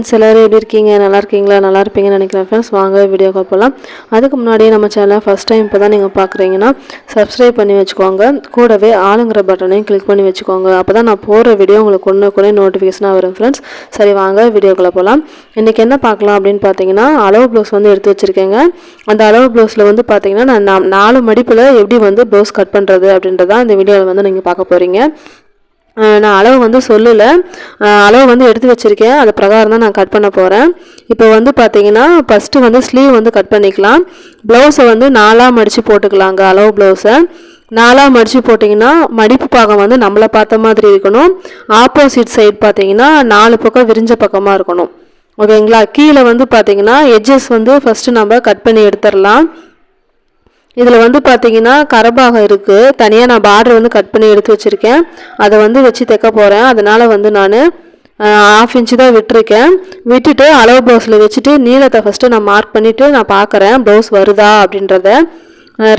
Friends எல்லோரும் எப்படி இருக்கீங்க? நல்லா இருக்கீங்களா? நல்லா இருப்பீங்கன்னு நினைக்கிறேன் ஃப்ரெண்ட்ஸ் வாங்க வீடியோ கால் போகலாம் அதுக்கு முன்னாடியே நம்ம சேனலை ஃபஸ்ட் டைம் இப்போ தான் நீங்கள் பார்க்குறீங்கன்னா சப்ஸ்கிரைப் பண்ணி வச்சுக்கோங்க. கூடவே ஆளுங்கிற பட்டனையும் கிளிக் பண்ணி வச்சுக்கோங்க. அப்போ தான் நான் போகிற வீடியோ உங்களுக்கு ஒன்று கூட நோட்டிஃபிகேஷனாக வரும் ஃப்ரெண்ட்ஸ் சரி வாங்க வீடியோக்குள்ளே போகலாம் இன்றைக்கி என்ன பார்க்கலாம் அப்படின்னு பார்த்தீங்கன்னா அளவு ப்ளவுஸ் வந்து எடுத்து வச்சுருக்கேங்க. அந்த அளவு ப்ளவுஸில் வந்து பார்த்தீங்கன்னா நான் நாலு மடிப்பில் எப்படி வந்து ப்ளவுஸ் கட் பண்ணுறது அப்படின்றதான் இந்த வீடியோவில் வந்து நீங்கள் பார்க்க போகிறீங்க நான் அளவு வந்து சொல்லலை. அளவு வந்து எடுத்து வச்சுருக்கேன். அது பிரகாரம் தான் நான் கட் பண்ண போகிறேன் இப்போ வந்து பார்த்தீங்கன்னா ஃபஸ்ட்டு வந்து ஸ்லீவ் வந்து கட் பண்ணிக்கலாம். ப்ளவுஸை வந்து நாலாக மடித்து போட்டுக்கலாங்க அளவு ப்ளவுஸை நாலாக மடித்து போட்டிங்கன்னா மடிப்பு பாகம் வந்து நம்மளை பார்த்த மாதிரி இருக்கணும். ஆப்போசிட் சைடு பார்த்தீங்கன்னா நாலு பக்கம் விரிஞ்ச பக்கமாக இருக்கணும். ஓகேங்களா? கீழே வந்து பார்த்தீங்கன்னா எட்ஜஸ் வந்து ஃபஸ்ட்டு நம்ம கட் பண்ணி எடுத்துடலாம். இதில் வந்து பார்த்தீங்கன்னா கரபாகம் இருக்குது தனியாக நான் பார்டர் வந்து கட் பண்ணி எடுத்து வச்சுருக்கேன். அதை வந்து வச்சு தைக்க போகிறேன் அதனால் வந்து நான் ஆஃப் இன்ச்சு தான் விட்டுருக்கேன். விட்டுட்டு அளவு ப்ளவுஸில் வச்சுட்டு நீளத்தை ஃபஸ்ட்டு நான் மார்க் பண்ணிவிட்டு நான் பார்க்குறேன் ப்ளவுஸ் வருதா அப்படின்றத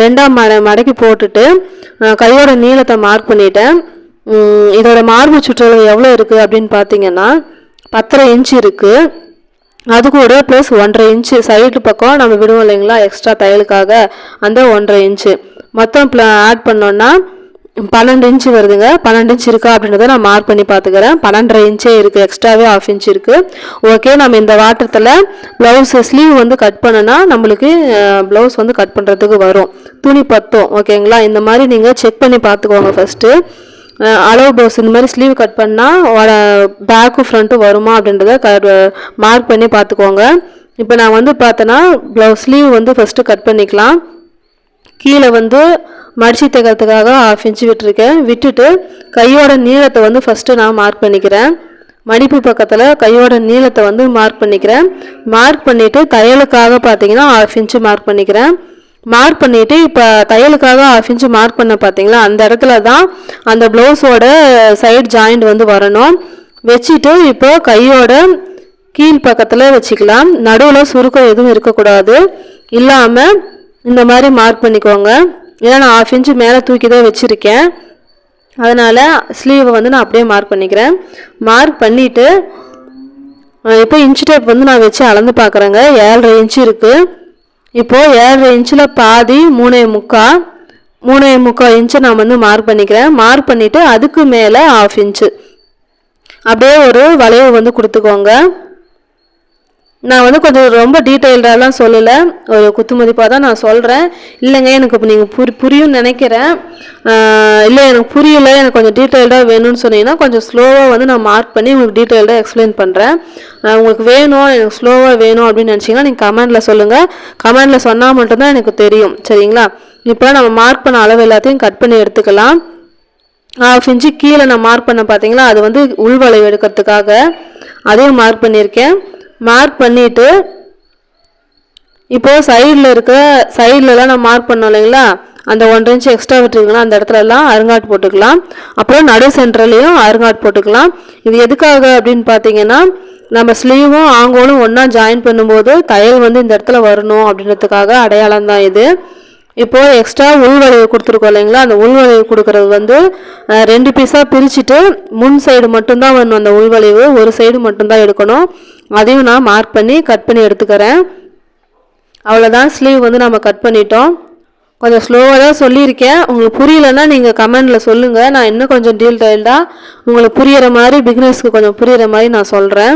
ரெண்டாம் மட மடக்கி போட்டுட்டு கையோட நீளத்தை மார்க் பண்ணிட்டேன். இதோட மார்பு சுற்றளவு எவ்வளோ இருக்குது அப்படின்னு பார்த்தீங்கன்னா பத்தரை இன்ச் இருக்குது அது கூட ப்ளஸ் ஒன்றரை இன்ச்சு சைடு பக்கம் நம்ம விடுவோம் இல்லைங்களா? எக்ஸ்ட்ரா தையலுக்காக அந்த ஒன்றரை இன்ச்சு மொத்தம் ஆட் பண்ணோன்னா பன்னெண்டு இன்ச்சு வருதுங்க. பன்னெண்டு இன்ச் இருக்கா அப்படின்றத நான் மார்க் பண்ணி பார்த்துக்கிறேன். பன்னெண்டரை இன்ச்சே இருக்குது எக்ஸ்ட்ராவே ஆஃப் இன்ச் இருக்குது ஓகே நம்ம இந்த வாட்டத்தில் ப்ளவுஸ் ஸ்லீவ் வந்து கட் பண்ணனா நம்மளுக்கு ப்ளவுஸ் வந்து கட் பண்ணுறதுக்கு வரும். துணி பத்தும். ஓகேங்களா இந்த மாதிரி நீங்கள் செக் பண்ணி பார்த்துக்கோங்க ஃபஸ்ட்டு அளவு ப்ளவுஸ் இந்த மாதிரி ஸ்லீவ் கட் பண்ணால் பேக்கும் ஃப்ரண்ட்டும் வருமா அப்படின்றத க மார்க் பண்ணி பார்த்துக்கோங்க. இப்போ நான் வந்து பார்த்தேன்னா ப்ளவுஸ் ஸ்லீவ் வந்து ஃபஸ்ட்டு கட் பண்ணிக்கலாம். கீழே வந்து மடிச்சு தைக்கிறதுக்காக ஆஃப் இன்ச்சு விட்டுருக்கேன். விட்டுட்டு கையோட நீளத்தை வந்து ஃபஸ்ட்டு நான் மார்க் பண்ணிக்கிறேன். மடிப்பு பக்கத்தில் கையோட நீளத்தை வந்து மார்க் பண்ணிக்கிறேன். மார்க் பண்ணிவிட்டு தையலுக்காக பார்த்தீங்கன்னா ஆஃப் இன்ச்சு மார்க் பண்ணிக்கிறேன். மார்க் பண்ணிவிட்டு இப்போ தையலுக்காக ஆஃப் இன்ச்சு மார்க் பண்ண பார்த்தீங்களா அந்த இடத்துல தான் அந்த ப்ளவுஸோட சைடு ஜாயிண்ட் வந்து வரணும். வச்சுட்டு இப்போ கையோட கீழ் பக்கத்தில் வச்சுக்கலாம். நடுவில் சுருக்கம் எதுவும் இருக்கக்கூடாது. இல்லாமல் இந்த மாதிரி மார்க் பண்ணிக்கோங்க. ஏன்னா நான் ஆஃப் இன்ச்சு மேலே தூக்கி தான் வச்சுருக்கேன். அதனால் ஸ்லீவை வந்து நான் அப்படியே மார்க் பண்ணிக்கிறேன். மார்க் பண்ணிவிட்டு இப்போ இன்ச் டேப் வந்து நான் வச்சு அளந்து பார்க்குறேங்க ஏழரை இன்ச்சு இருக்குது இப்போது ஏழரை இன்ச்சில் பாதி மூணே முக்கா மூணே முக்கால் இன்ச்சை நான் வந்து மார்க் பண்ணிக்கிறேன். மார்க் பண்ணிவிட்டு அதுக்கு மேலே ஆஃப் இன்ச்சு. அப்படியே ஒரு வளைவு வந்து கொடுத்துக்கோங்க. நான் வந்து கொஞ்சம் ரொம்ப டீட்டெயில்டாலாம் சொல்லலை. ஒரு குத்து மதிப்பாக தான் நான் சொல்கிறேன் இல்லைங்க எனக்கு இப்போ நீங்கள் புரி புரியும்னு நினைக்கிறேன். இல்லை எனக்கு புரியல. எனக்கு கொஞ்சம் டீட்டெயில்டாக வேணும்னு சொன்னீங்கன்னா கொஞ்சம் ஸ்லோவாக வந்து நான் மார்க் பண்ணி உங்களுக்கு டீட்டெயில்டாக எக்ஸ்பிளைன் பண்ணுறேன் உங்களுக்கு வேணும் எனக்கு ஸ்லோவாக வேணும் அப்படின்னு நினச்சிங்கன்னா நீங்கள் கமெண்டில் சொல்லுங்கள் கமெண்டில் சொன்னால் மட்டும்தான் எனக்கு தெரியும். சரிங்களா? இப்போ நம்ம மார்க் பண்ண அளவு எல்லாத்தையும் கட் பண்ணி எடுத்துக்கலாம். ஆஃப் இன்ச்சு கீழே நான் மார்க் பண்ண பார்த்தீங்களா அது வந்து உள்வளைவு எடுக்கிறதுக்காக அதையும் மார்க் பண்ணியிருக்கேன். மார்க் பண்ணிவிட்டு இப்போது சைடில் இருக்க சைட்லலாம் நான் மார்க் பண்ணோம் இல்லைங்களா? அந்த ஒன்றரை இன்ச் எக்ஸ்ட்ரா விட்டுருக்கலாம் அந்த இடத்துல எல்லாம் அருங்காட் போட்டுக்கலாம். அப்புறம் நடு சென்டர்லேயும் அருங்காட் போட்டுக்கலாம். இது எதுக்காக அப்படின்னு பார்த்தீங்கன்னா நம்ம ஸ்லீவும் ஆங்கோலும் ஒன்றா ஜாயின் பண்ணும்போது தையல் வந்து இந்த இடத்துல வரணும் அப்படின்றதுக்காக அடையாளம் தான் இது. இப்போது எக்ஸ்ட்ரா உள்வளைவு கொடுத்துருக்கோம் இல்லைங்களா? அந்த உள்வளைவு கொடுக்கறது வந்து ரெண்டு பீஸாக பிரிச்சுட்டு முன் சைடு மட்டும்தான் வரணும் அந்த உள்வளைவு ஒரு சைடு மட்டும்தான் எடுக்கணும். அதையும் நான் மார்க் பண்ணி கட் பண்ணி எடுத்துக்கிறேன். அவ்வளோதான் ஸ்லீவ் வந்து நம்ம கட் பண்ணிட்டோம். கொஞ்சம் ஸ்லோவாக தான் சொல்லியிருக்கேன். உங்களுக்கு புரியலன்னா நீங்கள் கமெண்டில் சொல்லுங்கள் நான் இன்னும் கொஞ்சம் டீட்டெயில்டாக உங்களுக்கு புரிகிற மாதிரி பிகினர்ஸ்க்கு கொஞ்சம் புரிகிற மாதிரி நான் சொல்கிறேன்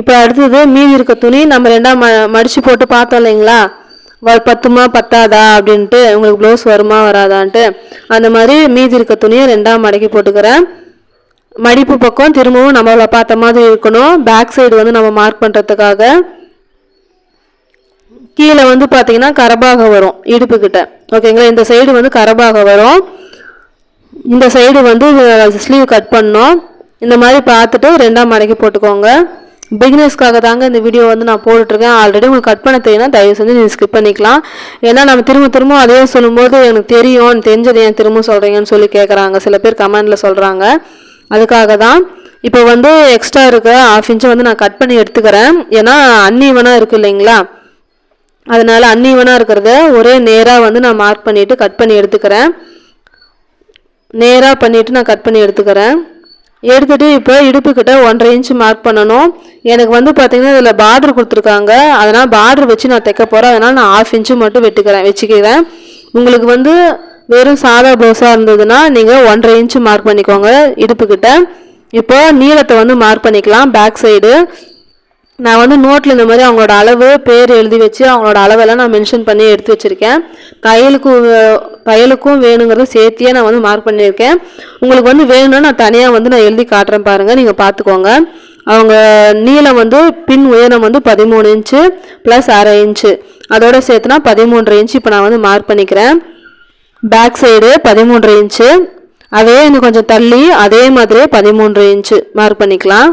இப்போ அடுத்தது மீதி இருக்க துணி நம்ம ரெண்டாக ம மடித்து போட்டு பார்த்தோம் இல்லைங்களா? வ பத்துமா பத்தாதா அப்படின்ட்டு உங்களுக்கு ப்ளவுஸ் வருமா வராதான்ட்டு. அந்த மாதிரி மீதி இருக்க துணியை ரெண்டாக மடக்கி போட்டுக்கிறேன். மடிப்பு பக்கம் திரும்பவும் நம்மளை பார்த்த மாதிரி இருக்கணும். பேக் சைடு வந்து நம்ம மார்க் பண்ணுறதுக்காக கீழே வந்து பார்த்தீங்கன்னா கரபாக வரும் இடுப்புக்கிட்ட. ஓகேங்களா இந்த சைடு வந்து கரபாக வரும். இந்த சைடு வந்து ஸ்லீவ் கட் பண்ணோம் இந்த மாதிரி பார்த்துட்டு ரெண்டாம் மடக்கி போட்டுக்கோங்க. பிகினர்ஸ்க்காக தாங்க இந்த வீடியோ வந்து நான் போட்டுட்ருக்கேன். ஆல்ரெடி உங்களுக்கு கட் பண்ண தெரியும்னா தயவு செஞ்சு நீங்கள் ஸ்கிப் பண்ணிக்கலாம். ஏன்னா நம்ம திரும்ப திரும்ப அதே சொல்லும்போது எனக்கு தெரியும் தெரிஞ்சது ஏன் திரும்ப சொல்கிறீங்கன்னு சொல்லி கேட்குறாங்க சில பேர் கமெண்டில் சொல்கிறாங்க அதுக்காக தான் இப்போ வந்து எக்ஸ்ட்ரா இருக்க ஆஃப் இன்ச்சை வந்து நான் கட் பண்ணி எடுத்துக்கிறேன். ஏன்னா அன்னீவனாக இருக்குது இல்லைங்களா? அதனால் அன்னீவனாக இருக்கிறத ஒரே நேராக வந்து நான் மார்க் பண்ணிவிட்டு கட் பண்ணி எடுத்துக்கிறேன். நேராக பண்ணிவிட்டு நான் கட் பண்ணி எடுத்துக்கிறேன். எடுத்துகிட்டு இப்போ இடுப்புக்கிட்ட ஒன்றரை இன்ச் மார்க் பண்ணணும். எனக்கு வந்து பார்த்திங்கன்னா இதில் பார்டர் கொடுத்துருக்காங்க. அதனால் பார்டர் வச்சு நான் தைக்க போகிறேன் அதனால் நான் ஆஃப் இன்ச்சு மட்டும் வெட்டுக்கிறேன் வச்சுக்கிறேன். உங்களுக்கு வந்து வெறும் சாதா ப்ளவுஸாக இருந்ததுன்னா நீங்கள் ஒன்றரை இன்ச்சு மார்க் பண்ணிக்கோங்க இடுப்புக்கிட்ட. இப்போ நீளத்தை வந்து மார்க் பண்ணிக்கலாம் பேக் சைடு நான் வந்து நோட்டில் இந்த மாதிரி அவங்களோட அளவு பேர் எழுதி வச்சு அவங்களோட அளவெல்லாம் நான் மென்ஷன் பண்ணி எடுத்து வச்சுருக்கேன். தையலுக்கு தையலுக்கும் வேணுங்கிறத சேர்த்தியே நான் வந்து மார்க் பண்ணியிருக்கேன். உங்களுக்கு வந்து வேணும்னா நான் தனியாக வந்து நான் எழுதி காட்டுறேன் பாருங்கள் நீங்கள் பார்த்துக்கோங்க. அவங்க நீளம் வந்து பின் உயரம் வந்து பதிமூணு இன்ச்சு ப்ளஸ் அரை இன்ச்சு அதோட சேர்த்துனா பதிமூன்றரை இன்ச்சு இப்போ நான் வந்து மார்க் பண்ணிக்கிறேன். பேக் சைடு பதிமூன்று இன்ச்சு அதே இன்னும் கொஞ்சம் தள்ளி அதே மாதிரியே பதிமூன்று இன்ச்சு மார்க் பண்ணிக்கலாம்.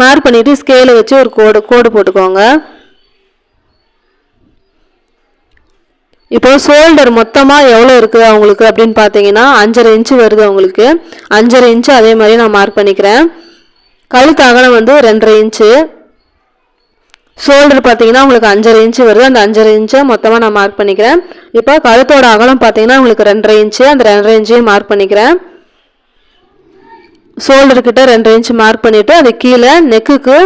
மார்க் பண்ணிவிட்டு ஸ்கேலை வச்சு ஒரு கோடு கோடு போட்டுக்கோங்க. இப்போ ஷோல்டர் மொத்தமாக எவ்வளோ இருக்குது அவங்களுக்கு அப்படின்னு பார்த்தீங்கன்னா அஞ்சரை இன்ச்சு வருது அவங்களுக்கு. அஞ்சரை இன்ச்சு அதே மாதிரி நான் மார்க் பண்ணிக்கிறேன். கழுத்து அகலம் வந்து ரெண்டரை இன்ச்சு ஷோல்டர் பார்த்தீங்கன்னா உங்களுக்கு அஞ்சரை இன்ச்சு வருது. அந்த அஞ்சரை இன்ச்சை மொத்தமாக நான் மார்க் பண்ணிக்கிறேன். இப்போ கழுத்தோட அகலம் பார்த்தீங்கன்னா உங்களுக்கு ரெண்டரை இன்ச்சு அந்த ரெண்டரை இன்ச்சையும் மார்க் பண்ணிக்கிறேன். ஷோல்டர்கிட்ட ரெண்டரை ரெண்டு இன்ச் மார்க் பண்ணிவிட்டு அது கீழே நெக்குக்கு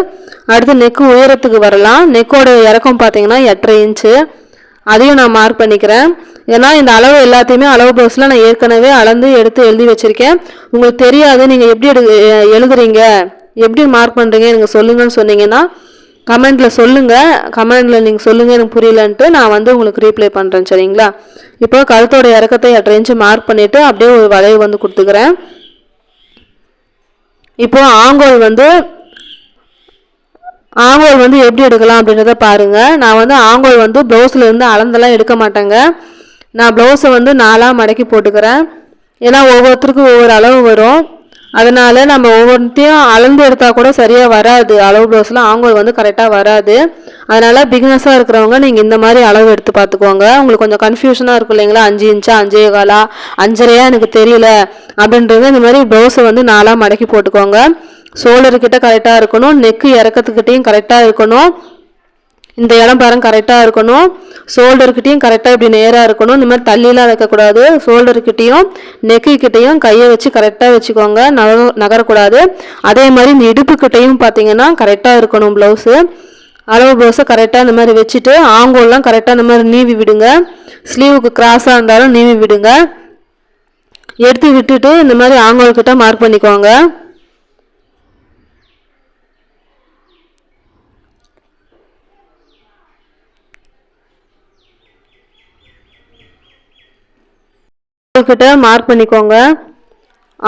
அடுத்து நெக்கு உயரத்துக்கு வரலாம். நெக்கோட இறக்கம் பார்த்தீங்கன்னா எட்டரை இன்ச்சு அதையும் நான் மார்க் பண்ணிக்கிறேன். ஏன்னா இந்த அளவு எல்லாத்தையுமே அளவு ப்ளவுஸில் நான் ஏற்கனவே அளந்து எடுத்து எழுதி வச்சுருக்கேன். உங்களுக்கு தெரியாது. நீங்கள் எப்படி எடு எழுதுறீங்க? எப்படி மார்க் பண்ணுறீங்க எனக்கு சொல்லுங்கன்னு சொன்னீங்கன்னா கமெண்ட்டில் சொல்லுங்கள் கமெண்டில் நீங்கள் சொல்லுங்கள் எனக்கு புரியலன்ட்டு நான் வந்து உங்களுக்கு ரீப்ளை பண்ணுறேன் சரிங்களா? இப்போ கழுத்தோட இறக்கத்தை எட்டரை இன்ச்சு மார்க் பண்ணிவிட்டு அப்படியே ஒரு வளைவு வந்து கொடுத்துக்கிறேன். இப்போ ஆங்கோல் வந்து ஆங்கோல் வந்து எப்படி எடுக்கலாம் அப்படின்றத பாருங்கள் நான் வந்து ஆங்கோல் வந்து ப்ளவுஸில் இருந்து அளந்தெல்லாம் எடுக்க மாட்டேங்க. நான் ப்ளவுஸை வந்து நாலாக மடக்கி போட்டுக்கிறேன். ஏன்னா ஒவ்வொருத்தருக்கும் ஒவ்வொரு அளவு வரும். அதனால் நம்ம ஒவ்வொன்றையும் அளந்து எடுத்தால் கூட சரியாக வராது. அளவு ப்ளவுஸில் ஆங்கோல் வந்து கரெக்டாக வராது. அதனால் பிக்னஸாக இருக்கிறவங்க நீங்கள் இந்த மாதிரி அளவு எடுத்து பார்த்துக்கோங்க. உங்களுக்கு கொஞ்சம் கன்ஃபியூஷனாக இருக்கும் இல்லைங்களா? அஞ்சு இன்ச்சா அஞ்சே காலா? அஞ்சரையா? எனக்கு தெரியல. அப்படின்றது இந்த மாதிரி ப்ளவுஸை வந்து நாலாக மடக்கி போட்டுக்கோங்க. சோழர்கிட்ட கரெக்டாக இருக்கணும். நெக்கு இறக்கத்துக்கிட்டையும் கரெக்டாக இருக்கணும். இந்த இடம் பாருங்க கரெக்டாக இருக்கணும். ஷோல்டர்கிட்டையும் கரெக்டாக இப்படி நேராக இருக்கணும். இந்த மாதிரி தள்ளிலாம் வைக்கக்கூடாது. ஷோல்டர்கிட்டையும் நெக்குக்கிட்டையும் கையை வச்சு கரெக்டாக வச்சுக்கோங்க. நகர நகரக்கூடாது. அதே மாதிரி இந்த இடுப்புக்கிட்டையும் பார்த்தீங்கன்னா கரெக்டாக இருக்கணும் ப்ளவுஸு அளவு ப்ளவுஸை கரெக்டாக இந்த மாதிரி வச்சுட்டு ஆங்கோல்லாம் கரெக்டாக இந்த மாதிரி நீவி விடுங்க. ஸ்லீவுக்கு கிராஸாக இருந்தாலும் நீவி விடுங்க. எடுத்து விட்டுட்டு இந்த மாதிரி ஆங்கோல் கிட்ட மார்க் பண்ணிக்கோங்க. கிட்ட மார்க் பண்ணிக்கோங்க.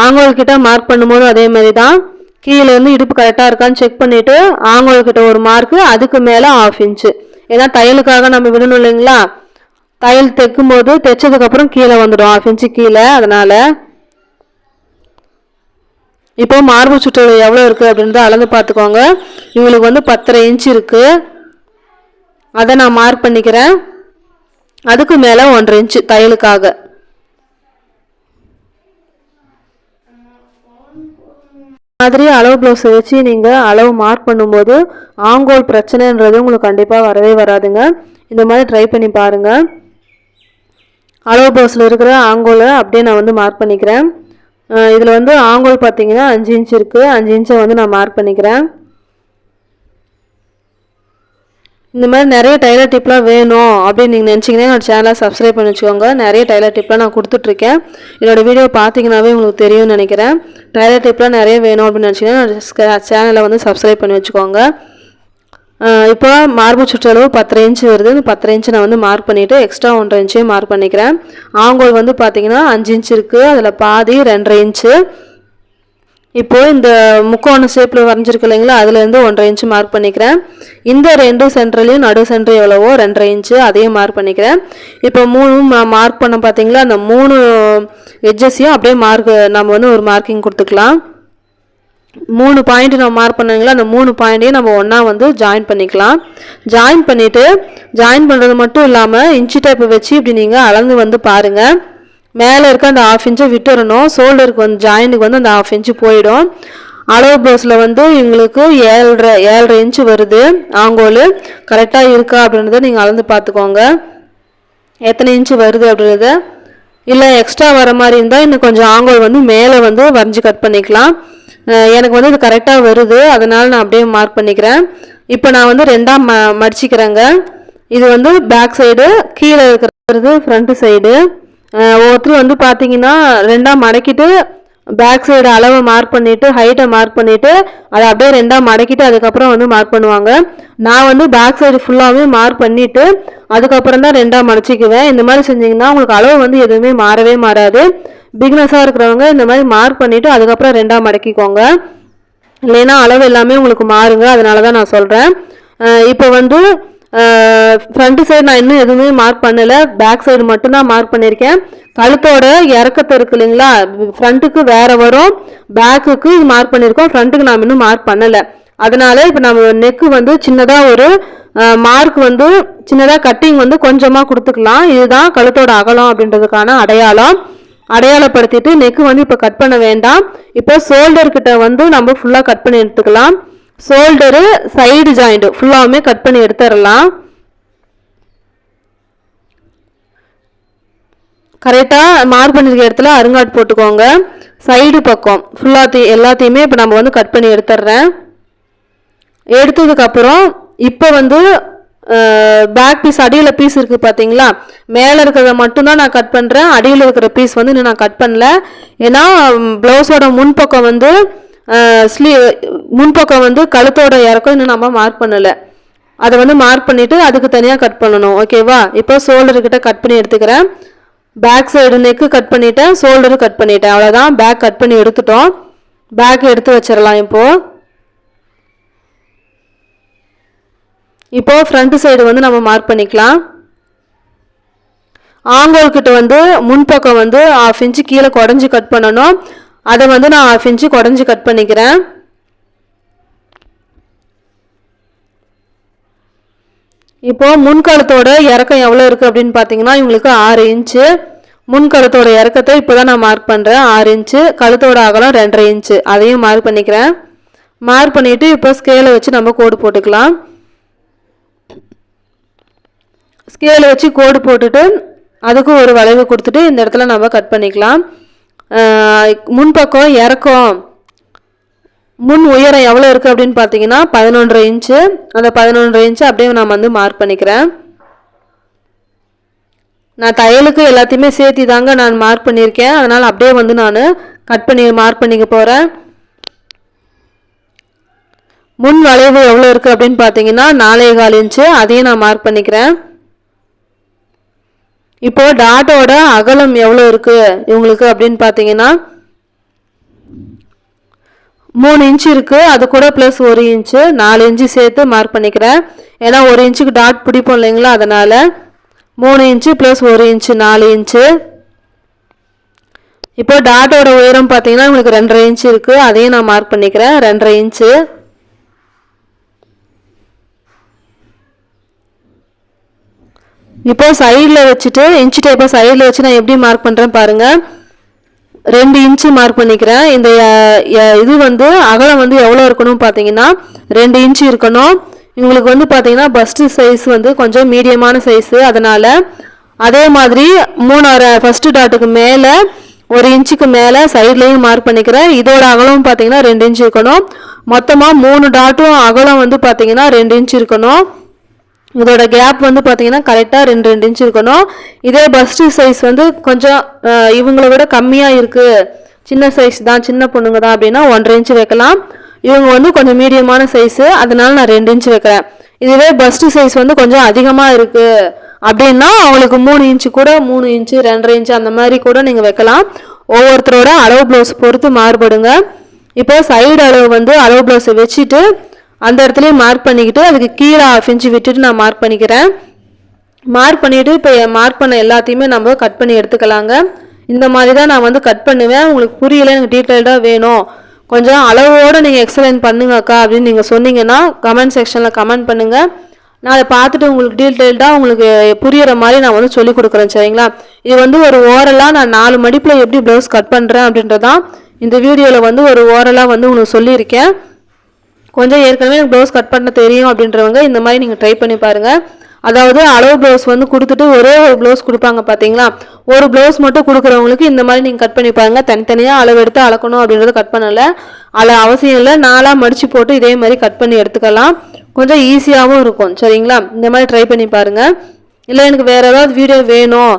ஆங்கோல்கிட்ட மார்க் பண்ணும்போது அதே மாதிரி தான் கீழே இருந்து இடுப்பு கரெக்டாக இருக்கான்னு செக் பண்ணிவிட்டு ஆங்கோல்கிட்ட ஒரு மார்க்கு அதுக்கு மேலே ஆஃப் இன்ச்சு ஏன்னா தையலுக்காக நம்ம விடணும் இல்லைங்களா? தையல் தைக்கும் போது தைச்சதுக்கப்புறம் கீழே வந்துடும் ஆஃப் இன்ச்சு கீழே. அதனால் இப்போ மார்பு சுற்றளவு எவ்வளோ இருக்குது அப்படின்றத அளந்து பார்த்துக்கோங்க. இவங்களுக்கு வந்து பத்தரை இன்ச் இருக்குது அதை நான் மார்க் பண்ணிக்கிறேன். அதுக்கு மேலே ஒன்றரை இன்ச்சு தையலுக்காக. மாதிரி அளவு ப்ளவுஸை வச்சு நீங்கள் அளவு மார்க் பண்ணும்போது ஆங்கோல் பிரச்சனைன்றது உங்களுக்கு கண்டிப்பாக வரவே வராதுங்க. இந்த மாதிரி ட்ரை பண்ணி பாருங்கள் அளவு ப்ளவுஸில் இருக்கிற ஆங்கோலை அப்படியே நான் வந்து மார்க் பண்ணிக்கிறேன். இதில் வந்து ஆங்கோல் பார்த்தீங்கன்னா அஞ்சு இன்ச் இருக்குது அஞ்சு இன்ச்சை வந்து நான் மார்க் பண்ணிக்கிறேன். இந்த மாதிரி நிறைய டைலர் டிப்லாம் வேணும் அப்படின்னு நீங்கள் நினச்சிங்கன்னா என்னோடய சேனலை சப்ஸ்கிரைப் பண்ணி வச்சுக்கோங்க. நிறைய டைலர் டிப்லாம் நான் கொடுத்துட்ருக்கேன். என்னோடய வீடியோ பார்த்தீங்கன்னாவே உங்களுக்கு தெரியும்னு நினைக்கிறேன். டைலர் டிப்லாம் நிறைய வேணும் அப்படின்னு நினச்சிங்கன்னா என்னோடய சேனலை வந்து சப்ஸ்கிரைப் பண்ணி வச்சுக்கோங்க. இப்போ மார்பு சுற்றளவு பத்தரை இன்ச்சு வருது. இந்த பத்தரை இன்ச்சு நான் வந்து மார்க் பண்ணிவிட்டு எக்ஸ்ட்ரா ஒன்றரை இன்ச்சையும் மார்க் பண்ணிக்கிறேன். ஆங்கோல் வந்து பார்த்தீங்கன்னா அஞ்சு இன்ச்சு இருக்குது அதில் பாதி ரெண்டரை இன்ச்சு இப்போது இந்த முக்கோண ஷேப்பில் வரைஞ்சிருக்கு இல்லைங்களா? அதுலேருந்து ஒன்றரை இன்ச்சு மார்க் பண்ணிக்கிறேன். இந்த ரெண்டு சென்டர்லையும் நடு சென்டர் எவ்வளவோ? ரெண்டரை இன்ச்சு. அதையும் மார்க் பண்ணிக்கிறேன். இப்போ மூணு மார்க் பண்ண பார்த்தீங்களா? அந்த மூணு எட்ஜஸையும் அப்படியே மார்க் நம்ம வந்து ஒரு மார்க்கிங் கொடுத்துக்கலாம். மூணு பாயிண்ட் நம்ம மார்க் பண்ணீங்களா? அந்த மூணு பாயிண்ட்டையும் நம்ம ஒன்றா வந்து ஜாயின் பண்ணிக்கலாம். ஜாயின் பண்ணிவிட்டு ஜாயின் பண்ணுறது மட்டும் இல்லாமல் இன்ச்சு டைப்பை வச்சு இப்படி நீங்கள் அளந்து வந்து பாருங்கள் மேலே இருக்க அந்த ஆஃப் இன்ச்சை விட்டுறணும். ஷோல்டருக்கு வந்து ஜாயினுக்கு வந்து அந்த ஆஃப் இன்ச்சு போயிடும். அளவு ப்ளவுஸில் வந்து எங்களுக்கு ஏழரை ஏழரை இன்ச்சு வருது. ஆங்கோல் கரெக்டாக இருக்கா அப்படின்றத நீங்கள் அளந்து பார்த்துக்கோங்க. எத்தனை இன்ச்சு வருது அப்படின்றத. இல்லை எக்ஸ்ட்ரா வர மாதிரி இருந்தால் இன்னும் கொஞ்சம் ஆங்கோல் வந்து மேலே வந்து வரைஞ்சி கட் பண்ணிக்கலாம். எனக்கு வந்து இது கரெக்டாக வருது. அதனால் நான் அப்படியே மார்க் பண்ணிக்கிறேன். இப்போ நான் வந்து ரெண்டாக ம மடிச்சிக்கிறேங்க. இது வந்து பேக் சைடு கீழே இருக்கிறது ஃப்ரண்ட்டு சைடு ஒவ்வொருத்தரும் வந்து பார்த்தீங்கன்னா ரெண்டாக மடக்கிட்டு பேக் சைடு அளவை மார்க் பண்ணிவிட்டு ஹைட்டை மார்க் பண்ணிவிட்டு அதை அப்படியே ரெண்டாக மடக்கிட்டு அதுக்கப்புறம் வந்து மார்க் பண்ணுவாங்க. நான் வந்து பேக் சைடு ஃபுல்லாகவே மார்க் பண்ணிவிட்டு அதுக்கப்புறம் தான் ரெண்டாக மடிச்சிக்குவேன். இந்த மாதிரி செஞ்சிங்கன்னா உங்களுக்கு அளவு வந்து எதுவுமே மாறவே மாறாது. பிக்னஸாக இருக்கிறவங்க இந்த மாதிரி மார்க் பண்ணிவிட்டு அதுக்கப்புறம் ரெண்டாக மடக்கிக்கோங்க. இல்லைன்னா அளவு எல்லாமே உங்களுக்கு மாறுங்க. அதனால தான் நான் சொல்கிறேன் இப்போ வந்து ஃப்ரண்ட் சைடு நான் இன்னும் எதுவுமே மார்க் பண்ணலை. பேக் சைடு மட்டும்தான் மார்க் பண்ணியிருக்கேன் கழுத்தோட இறக்கத்தை இருக்கு இல்லைங்களா? ஃப்ரண்ட்டுக்கு வேறு வரும். பேக்குக்கு மார்க் பண்ணியிருக்கோம் ஃப்ரண்ட்டுக்கு நாம் இன்னும் மார்க் பண்ணலை. அதனால இப்போ நம்ம நெக்கு வந்து சின்னதாக ஒரு மார்க் வந்து சின்னதாக கட்டிங் வந்து கொஞ்சமாக கொடுத்துக்கலாம். இதுதான் கழுத்தோட அகலம் அப்படின்றதுக்கான அடையாளம். அடையாளப்படுத்திட்டு நெக்கு வந்து இப்போ கட் பண்ண வேண்டாம். இப்போ ஷோல்டர்கிட்ட வந்து நம்ம ஃபுல்லாக கட் பண்ணி எடுத்துக்கலாம். ஷோல்டரு சைடு ஜாயிண்ட்டு ஃபுல்லாவுமே கட் பண்ணி எடுத்துடலாம். கரெக்டாக மார்க் பண்ணிருக்க இடத்துல அருங்காட் போட்டுக்கோங்க. சைடு பக்கம் ஃபுல்லாத்தையும் எல்லாத்தையுமே இப்போ நம்ம வந்து கட் பண்ணி எடுத்துடுறேன். எடுத்ததுக்கப்புறம் இப்போ வந்து பேக் பீஸ் அடியில் பீஸ் இருக்குது பார்த்தீங்களா மேலே இருக்கிறத மட்டும்தான் நான் கட் பண்ணுறேன் அடியில் இருக்கிற பீஸ் வந்து இன்னும் நான் கட் பண்ணல. ஏன்னா ப்ளவுஸோட முன்பக்கம் வந்து ஸ்லீ முன்பக்கம் வந்து கழுத்தோட இறக்கம் இன்னும் நம்ம மார்க் பண்ணலை. அதை வந்து மார்க் பண்ணிவிட்டு அதுக்கு தனியாக கட் பண்ணணும். ஓகேவா இப்போ ஷோல்டருக்கிட்ட கட் பண்ணி எடுத்துக்கிறேன். பேக் சைடு நெக்கு கட் பண்ணிவிட்டேன் ஷோல்டரு கட் பண்ணிவிட்டேன் அவ்வளோதான் பேக் கட் பண்ணி எடுத்துட்டோம். பேக் எடுத்து வச்சிடலாம் இப்போது இப்போது ஃப்ரண்ட் சைடு வந்து நம்ம மார்க் பண்ணிக்கலாம். ஆங்கோல்கிட்ட வந்து முன்பக்கம் வந்து ஆஃப் இன்ச்சு கீழே குடஞ்சி கட் பண்ணணும். அதை வந்து நான் ஆஃப் இன்ச்சு குடஞ்சி கட் பண்ணிக்கிறேன். இப்போது முன்கழுத்தோட இறக்கம் எவ்வளோ இருக்குது அப்படின்னு பார்த்தீங்கன்னா இவங்களுக்கு ஆறு இன்ச்சு முன்கழுத்தோட இறக்கத்தை இப்போ தான் நான் மார்க் பண்ணுறேன் ஆறு இன்ச்சு கழுத்தோட அகலம் ரெண்டரை இன்ச்சு அதையும் மார்க் பண்ணிக்கிறேன். மார்க் பண்ணிவிட்டு இப்போ ஸ்கேலை வச்சு நம்ம கோடு போட்டுக்கலாம். ஸ்கேலை வச்சு கோடு போட்டுட்டு அதுக்கும் ஒரு வளைவு கொடுத்துட்டு இந்த இடத்துல நம்ம கட் பண்ணிக்கலாம். முன்பக்கம் இறக்கம். முன் உயரம் எவ்வளோ இருக்குது அப்படின்னு பார்த்தீங்கன்னா பதினொன்றரை இன்ச்சு அந்த பதினொன்றரை இன்ச்சு அப்படியே நான் வந்து மார்க் பண்ணிக்கிறேன். நான் தையலுக்கு எல்லாத்தையுமே சேர்த்து தாங்க நான் மார்க் பண்ணியிருக்கேன். அதனால் அப்படியே வந்து நான் கட் பண்ணி மார்க் பண்ணிக்க போகிறேன் முன் வளைவு எவ்வளோ இருக்குது அப்படின்னு பார்த்தீங்கன்னா நாலே கால் இன்ச்சு அதையும் நான் மார்க் பண்ணிக்கிறேன். இப்போ டாட்டோட அகலம் எவ்வளோ இருக்குது இவங்களுக்கு அப்படின்னு பார்த்தீங்கன்னா மூணு இன்ச்சு இருக்குது அது கூட ப்ளஸ் ஒரு இன்ச்சு நாலு இன்ச்சு சேர்த்து மார்க் பண்ணிக்கிறேன். ஏன்னா ஒரு இன்ச்சுக்கு டாட் பிடிப்போம் இல்லைங்களா? அதனால் மூணு இன்ச்சு ப்ளஸ் ஒரு இன்ச்சு நாலு இன்ச்சு இப்போ டாட்டோட உயரம் பார்த்தீங்கன்னா உங்களுக்கு ரெண்டரை இன்ச்சு இருக்குது அதையும் நான் மார்க் பண்ணிக்கிறேன். ரெண்டரை இன்ச்சு இப்போ சைடில் வச்சுட்டு இன்ச்சு டேப்பை சைடில் வச்சு நான் எப்படி மார்க் பண்ணுறேன் பாருங்கள் ரெண்டு இன்ச்சு மார்க் பண்ணிக்கிறேன். இந்த இது வந்து அகலம் வந்து எவ்வளோ இருக்கணும் பார்த்தீங்கன்னா ரெண்டு இன்ச்சு இருக்கணும். இவங்களுக்கு வந்து பார்த்தீங்கன்னா பஸ்ட்டு சைஸ் வந்து கொஞ்சம் மீடியமான சைஸு அதனால் அதே மாதிரி மூணாறு ஃபஸ்ட்டு டாட்டுக்கு மேலே ஒரு இன்ச்சுக்கு மேலே சைட்லேயும் மார்க் பண்ணிக்கிறேன். இதோட அகலம் பார்த்தீங்கன்னா ரெண்டு இன்ச்சு இருக்கணும். மொத்தமாக மூணு டாட்டும் அகலம் வந்து பார்த்தீங்கன்னா ரெண்டு இன்ச்சு இருக்கணும். இதோட கேப் வந்து பார்த்தீங்கன்னா கரெக்டாக ரெண்டு ரெண்டு இன்ச் இருக்கணும். இதே பஸ்ட்டு சைஸ் வந்து கொஞ்சம் இவங்கள விட கம்மியாக இருக்குது சின்ன சைஸ் தான் சின்ன பொண்ணுங்க தான் அப்படின்னா ஒன்றரை இன்ச் வைக்கலாம். இவங்க வந்து கொஞ்சம் மீடியமான சைஸு அதனால நான் ரெண்டு இன்ச்சு வைக்கிறேன். இதுவே பஸ்ட்டு சைஸ் வந்து கொஞ்சம் அதிகமாக இருக்குது அப்படின்னா அவங்களுக்கு மூணு இன்ச்சு கூட மூணு இன்ச்சு ரெண்டரை இன்ச்சு அந்த மாதிரி கூட நீங்கள் வைக்கலாம். ஒவ்வொருத்தரோட அளவு ப்ளவுஸ் பொறுத்து மாறுபடுங்க. இப்போ சைடு அளவு வந்து அளவு ப்ளவுஸை வச்சுட்டு அந்த இடத்துலயே மார்க் பண்ணிக்கிட்டு அதுக்கு கீழே ஆஃப் இன்ச்சு விட்டுட்டு நான் மார்க் பண்ணிக்கிறேன். மார்க் பண்ணிவிட்டு இப்போ மார்க் பண்ண எல்லாத்தையுமே நம்ம கட் பண்ணி எடுத்துக்கலாங்க. இந்த மாதிரி தான் நான் வந்து கட் பண்ணுவேன். உங்களுக்கு புரியல எனக்கு டீட்டெயில்டாக வேணும். கொஞ்சம் அளவோடு நீங்கள் எக்ஸ்பிளைன் பண்ணுங்க அக்கா அப்படின்னு நீங்கள் சொன்னீங்கன்னா கமெண்ட் செக்ஷனில் கமெண்ட் பண்ணுங்கள் நான் அதை பார்த்துட்டு உங்களுக்கு டீட்டெயில்டாக உங்களுக்கு புரியிற மாதிரி நான் வந்து சொல்லிக் கொடுக்குறேன் சரிங்களா? இது வந்து ஒரு ஓரலாக நான் நாலு மடிப்பில் எப்படி ப்ளவுஸ் கட் பண்ணுறேன் அப்படின்றதான் இந்த வீடியோவில் வந்து ஒரு ஓரலாக வந்து உங்களுக்கு சொல்லியிருக்கேன். கொஞ்சம் ஏற்கனவே எனக்கு ப்ளவுஸ் கட் பண்ண தெரியும் அப்படின்றவங்க இந்த மாதிரி நீங்கள் ட்ரை பண்ணி பாருங்கள் அதாவது அளவு ப்ளவுஸ் வந்து கொடுத்துட்டு ஒரே ஒரு ப்ளவுஸ் கொடுப்பாங்க பார்த்தீங்களா ஒரு ப்ளவுஸ் மட்டும் கொடுக்குறவங்களுக்கு இந்த மாதிரி நீங்கள் கட் பண்ணி பாருங்கள் தனித்தனியாக அளவு எடுத்து அளக்கணும் அப்படின்றத கட் பண்ணலை. அதில் அவசியம் இல்லை. நாலாக மடித்து போட்டு இதே மாதிரி கட் பண்ணி எடுத்துக்கலாம். கொஞ்சம் ஈஸியாகவும் இருக்கும். சரிங்களா? இந்த மாதிரி ட்ரை பண்ணி பாருங்கள் இல்லை எனக்கு வேறு ஏதாவது வீடியோ வேணும்.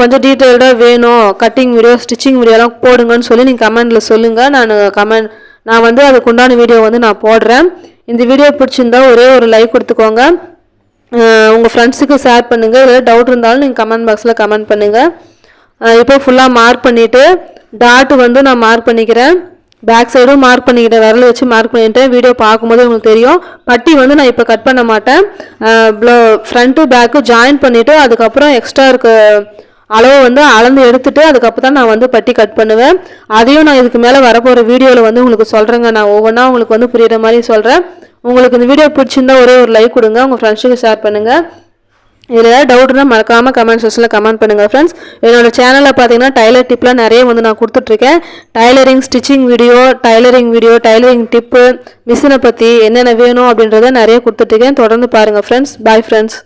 கொஞ்சம் டீட்டெயில்டாக வேணும். கட்டிங் வீடியோ ஸ்டிச்சிங் வீடியோலாம் போடுங்கன்னு சொல்லி நீங்கள் கமெண்டில் சொல்லுங்கள் நான் கமெண்ட் நான் வந்து அதுக்கு உண்டான வீடியோ வந்து நான் போடுறேன். இந்த வீடியோ பிடிச்சிருந்தா ஒரே ஒரு லைக் கொடுத்துக்கோங்க. உங்கள் ஃப்ரெண்ட்ஸுக்கு ஷேர் பண்ணுங்கள் இதில் டவுட் இருந்தாலும் நீங்கள் கமெண்ட் பாக்ஸில் கமெண்ட் பண்ணுங்கள் இப்போ ஃபுல்லாக மார்க் பண்ணிவிட்டு டாட் வந்து நான் மார்க் பண்ணிக்கிறேன். பேக் சைடும் மார்க் பண்ணிக்கிட்டேன் விரல் வச்சு மார்க் பண்ணிட்டேன் வீடியோ பார்க்கும்போது உங்களுக்கு தெரியும். பட்டி வந்து நான் இப்போ கட் பண்ண மாட்டேன். ப்ளோ ஃப்ரண்ட்டு பேக்கு ஜாயின் பண்ணிவிட்டு அதுக்கப்புறம் எக்ஸ்ட்ரா இருக்க அளவு வந்து அளந்து எடுத்துட்டு அதுக்கப்புறம் தான் நான் வந்து பட்டி கட் பண்ணுவேன். அதையும் நான் இதுக்கு மேலே வரப்போகிற வீடியோவில் வந்து உங்களுக்கு சொல்கிறேங்க நான் ஒவ்வொன்றா உங்களுக்கு வந்து புரியுற மாதிரி சொல்கிறேன் உங்களுக்கு இந்த வீடியோ பிடிச்சிருந்தா ஒரே ஒரு லைக் கொடுங்க. உங்கள் ஃப்ரெண்ட்ஸுக்கு ஷேர் பண்ணுங்கள் இதில் ஏதாவது டவுட்னா மறக்காமல் கமெண்ட் செக்ஷனில் கமெண்ட் பண்ணுங்கள் ஃப்ரெண்ட்ஸ் என்னோட சேனலில் பார்த்தீங்கன்னா டைலர் டிப்லாம் நிறைய வந்து நான் கொடுத்துட்ருக்கேன். Tailoring stitching video tailoring video tailoring tip மிஷினை பற்றி என்னென்ன வேணும் அப்படின்றத நிறைய கொடுத்துட்ருக்கேன். தொடர்ந்து பாருங்கள் ஃப்ரெண்ட்ஸ் பாய் ஃப்ரெண்ட்ஸ்